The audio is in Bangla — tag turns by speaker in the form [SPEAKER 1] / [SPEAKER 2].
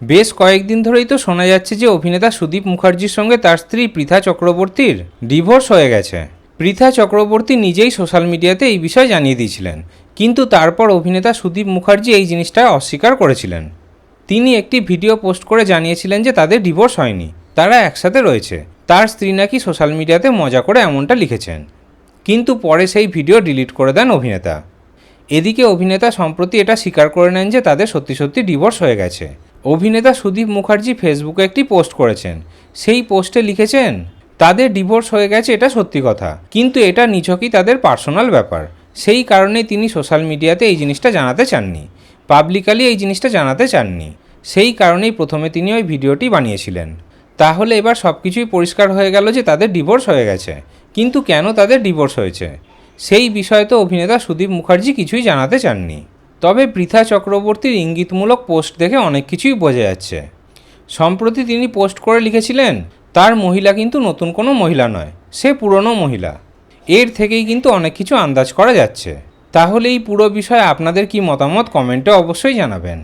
[SPEAKER 1] বেশ কয়েকদিন ধরেই তো শোনা যাচ্ছে যে অভিনেতা সুদীপ মুখার্জির সঙ্গে তার স্ত্রী পৃথা চক্রবর্তীর ডিভোর্স হয়ে গেছে। পৃথা চক্রবর্তী নিজেই সোশ্যাল মিডিয়াতে এই বিষয় জানিয়ে দিয়েছিলেন, কিন্তু তারপর অভিনেতা সুদীপ মুখার্জি এই জিনিসটা অস্বীকার করেছিলেন। তিনি একটি ভিডিও পোস্ট করে জানিয়েছিলেন যে তাদের ডিভোর্স হয়নি, তারা একসাথে রয়েছে, তার স্ত্রী নাকি সোশ্যাল মিডিয়াতে মজা করে এমনটা লিখেছেন। কিন্তু পরে সেই ভিডিও ডিলিট করে দেন অভিনেতা। এদিকে অভিনেতা সম্প্রতি এটা স্বীকার করে নেন যে তাদের সত্যি সত্যি ডিভোর্স হয়ে গেছে। অভিনেতা সুদীপ মুখার্জি ফেসবুকে একটি পোস্ট করেছেন। সেই পোস্টে লিখেছেন, তাদের ডিভোর্স হয়ে গেছে, এটা সত্যি কথা। কিন্তু এটা নিছকই তাদের পার্সোনাল ব্যাপার। সেই কারণেই তিনি সোশ্যাল মিডিয়াতে এই জিনিসটা জানাতে চাননি। পাবলিকালি এই জিনিসটা জানাতে চাননি। সেই কারণেই প্রথমে তিনি ওই ভিডিওটি বানিয়েছিলেন। তাহলে এবার সব কিছুই পরিষ্কার হয়ে গেল যে তাদের ডিভোর্স হয়ে গেছে। কিন্তু কেন তাদের ডিভোর্স হয়েছে? সেই বিষয়ে তো অভিনেতা সুদীপ মুখার্জি কিছুই জানাতে চাননি। তবে পৃথা চক্রবর্তীর ইঙ্গিতমূলক পোস্ট দেখে অনেক কিছুই বোঝা যাচ্ছে। সম্প্রতি তিনি পোস্ট করে লিখেছিলেন, তার মহিলা কিন্তু নতুন কোনো মহিলা নয়, সে পুরনো মহিলা। এর থেকেই কিন্তু অনেক কিছু আন্দাজ করা যাচ্ছে। তাহলে এই পুরো বিষয়ে আপনাদের কি মতামত কমেন্টে অবশ্যই জানাবেন।